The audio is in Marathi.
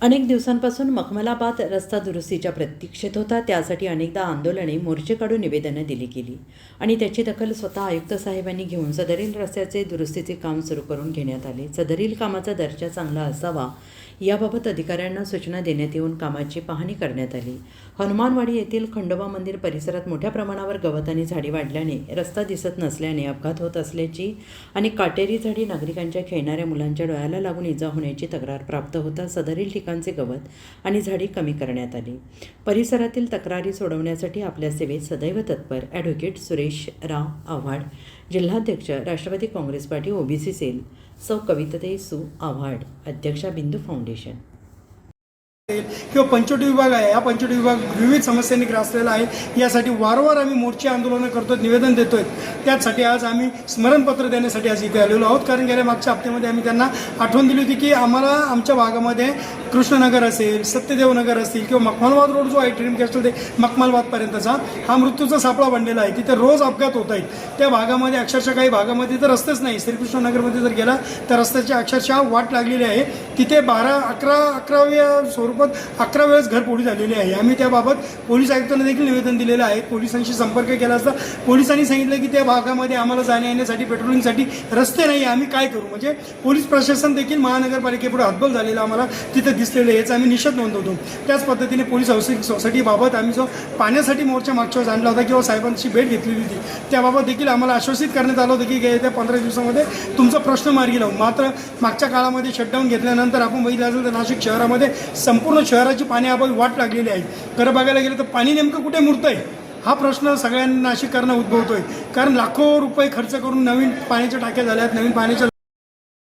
अनेक दिवसांपासून मखमलाबाद रस्ता दुरुस्तीच्या प्रतीक्षेत होता. त्यासाठी अनेकदा आंदोलने मोर्चे काढून निवेदनं दिली गेली. आणि त्याची दखल स्वतः आयुक्त साहेबांनी घेऊन सदरील रस्त्याचे दुरुस्तीचे काम सुरू करून घेण्यात आले. सदरील कामाचा दर्जा चांगला असावा याबाबत अधिकाऱ्यांना सूचना देण्यात येऊन कामाची पाहणी करण्यात आली. हनुमानवाडी येथील खंडोबा मंदिर परिसरात मोठ्या प्रमाणावर गवत आणि झाडी वाढल्याने रस्ता दिसत नसल्याने अपघात होत असल्याची आणि काटेरी झाडी नागरिकांच्या खेळणाऱ्या मुलांच्या डोळ्याला लागून इजा होण्याची तक्रार प्राप्त होता. सदरील पिकांचे गवत आणि झाडी कमी करण्यात आली. परिसरातील तक्रारी सोडवण्यासाठी आपल्या सेवेत सदैव तत्पर ॲडव्होकेट सुरेश राव आव्हाड जिल्हाध्यक्ष Rashtravadi Congress party OBC cell सौ कवितते सु आव्हाड अध्यक्षा बिंदू फाउंडेशन. किंवा पंचवटी विभाग आहे. या पंचवटी विभाग विविध समस्यांनी ग्रासलेला आहे. यासाठी वारंवार आम्ही मोर्चे आंदोलनं करतो निवेदन देतोय. त्याचसाठी आज आम्ही स्मरणपत्र देण्यासाठी आज इथे आलेलो आहोत. कारण गेल्या मागच्या हप्त्यामध्ये आम्ही त्यांना आठवण दिली होती की आम्हाला आमच्या भागामध्ये कृष्णनगर असेल सत्यदेव नगर असतील किंवा मखमालवाद रोड जो आहे ट्रीम कॅस्टल ते मखमालवादपर्यंतचा हा मृत्यूचा सापळा बनलेला आहे. तिथे रोज अपघात होत आहेत. त्या भागामध्ये अक्षरशः काही भागामध्ये तर रस्तेच नाही. श्रीकृष्णनगरमध्ये जर गेला तर रस्त्याची अक्षरशः वाट लागलेली आहे. तिथे बारा अकरा अकराव्या स्वरूपात अकरा वेळेस घरफोडी झालेली आहे. आम्ही त्याबाबत पोलीस आयुक्तांना देखील निवेदन दिलेलं आहे. पोलिसांशी संपर्क केला असता पोलिसांनी सांगितलं की त्या भागामध्ये आम्हाला जाण्या येण्यासाठी पेट्रोलिंगसाठी रस्ते नाही आम्ही काय करू? म्हणजे पोलीस प्रशासन देखील महानगरपालिकेपुढे हतबल झालेलं आम्हाला तिथे दिसलेलं आहे याचा आम्ही निषेध नोंदवतो. त्याच पद्धतीने पोलीस हाऊसिंग सोसायटीबाबत आम्ही जो पाण्यासाठी मोर्चा मागच्या वेळेस आणला होता किंवा साहेबांची भेट घेतलेली होती त्याबाबत देखील आम्हाला आश्वासित करण्यात आलं होतं की येत्या पंधरा दिवसामध्ये तुमचा प्रश्न मार्गी लावू. मात्र मागच्या काळामध्ये शटडाऊन घेतल्यानंतर आपण बघितलं असेल तर नाशिक शहरामध्ये संपूर्ण शहराची पाणी अभावी वाट लागलेली आहे. खरं बघायला गेलं तर पाणी नेमकं कुठे मुरतं आहे हा प्रश्न सगळ्यांना नाशिककरांना उद्भवतोय. कारण लाखो रुपये खर्च करून नवीन पाण्याच्या टाक्या झाल्यात नवीन पाण्याच्या